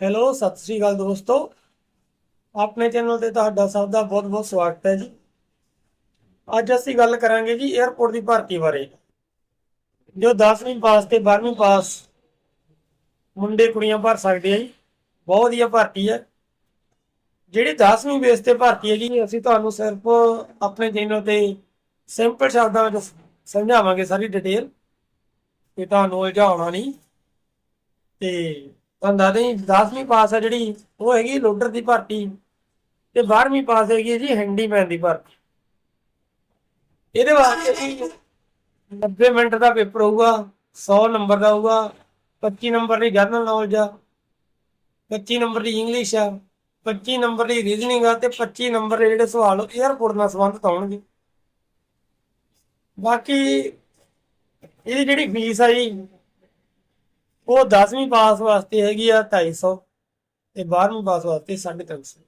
Hello Sat Sri ਅਕਾਲ ਦੋਸਤੋ। ਆਪਣੇ channel ਤੇ ਤੁਹਾਡਾ ਸਭ ਦਾ ਬਹੁਤ-ਬਹੁਤ ਸਵਾਗਤ ਹੈ ਜੀ। ਅੱਜ ਅਸੀਂ ਗੱਲ ਕਰਾਂਗੇ ਜੀ 에어ਪੋਰਟ ਦੀ ਭਰਤੀ ਬਾਰੇ। ਜੋ 10ਵੀਂ ਪਾਸ ਤੇ 12ਵੀਂ ਪਾਸ ਮੁੰਡੇ ਕੁੜੀਆਂ ਭਰ ਸਕਦੇ ਆ ਜੀ। ਬਹੁਤ ਵਧੀਆ ਭਰਤੀ ਹੈ। ਜਿਹੜੀ 10ਵੀਂ ਬੇਸ ਤੇ ਭਰਤੀ ਹੈ ਜੀ, ਅਸੀਂ ਤੁਹਾਨੂੰ ਸਿਰਫ ਆਪਣੇ ਚੈਨਲ ਤੇ ਸਿੰਪਲ ਸ਼ਬਦਾਂ ਵਿੱਚ ਸਮਝਾਵਾਂਗੇ ਸਾਰੀ ਡਿਟੇਲ ਕਿ ਤੁਹਾਨੂੰ ਉਲਝਾਉਣਾ ਨਹੀਂ। ਤੇ ਤੁਹਾਨੂੰ ਦੱਸ ਦੇਂ 10ਵੀਂ ਪਾਸ ਹੈ ਜਿਹੜੀ, ਉਹ ਹੈਗੀ ਲੋਡਰ ਦੀ ਭਰਤੀ ਤੇ 12ਵੀਂ ਪਾਸ ਹੈਗੀ ਜੀ ਹੈਂਡੀਮੈਨ ਦੀ ਭਰਤੀ। ਇਹਦੇ ਵਾਸਤੇ ਜੀ 90 ਮਿੰਟ ਦਾ ਪੇਪਰ ਹੋਊਗਾ 100 ਨੰਬਰ ਦਾ ਹੋਊਗਾ 25 ਨੰਬਰ ਦੀ ਜਨਰਲ ਨੌਲੇਜ ਆ 25 ਨੰਬਰ ਦੀ ਇੰਗਲਿਸ਼ ਆ 25 ਨੰਬਰ ਦੀ ਰੀਜ਼ਨਿੰਗ ਆ ਤੇ 25 ਨੰਬਰ ਦੇ ਜਿਹੜੇ ਸਵਾਲ ਉਹ ਨਾਲ ਸੰਬੰਧਿਤ ਹੋਣਗੇ ਬਾਕੀ ਇਹਦੀ ਜਿਹੜੀ ਫੀਸ ਆ ਜੀ ਉਹ 10ਵੀਂ ਪਾਸ ਵਾਸਤੇ ਹੈਗੀ ਆ 250 ਤੇ 12ਵੀਂ ਪਾਸ ਵਾਸਤੇ 350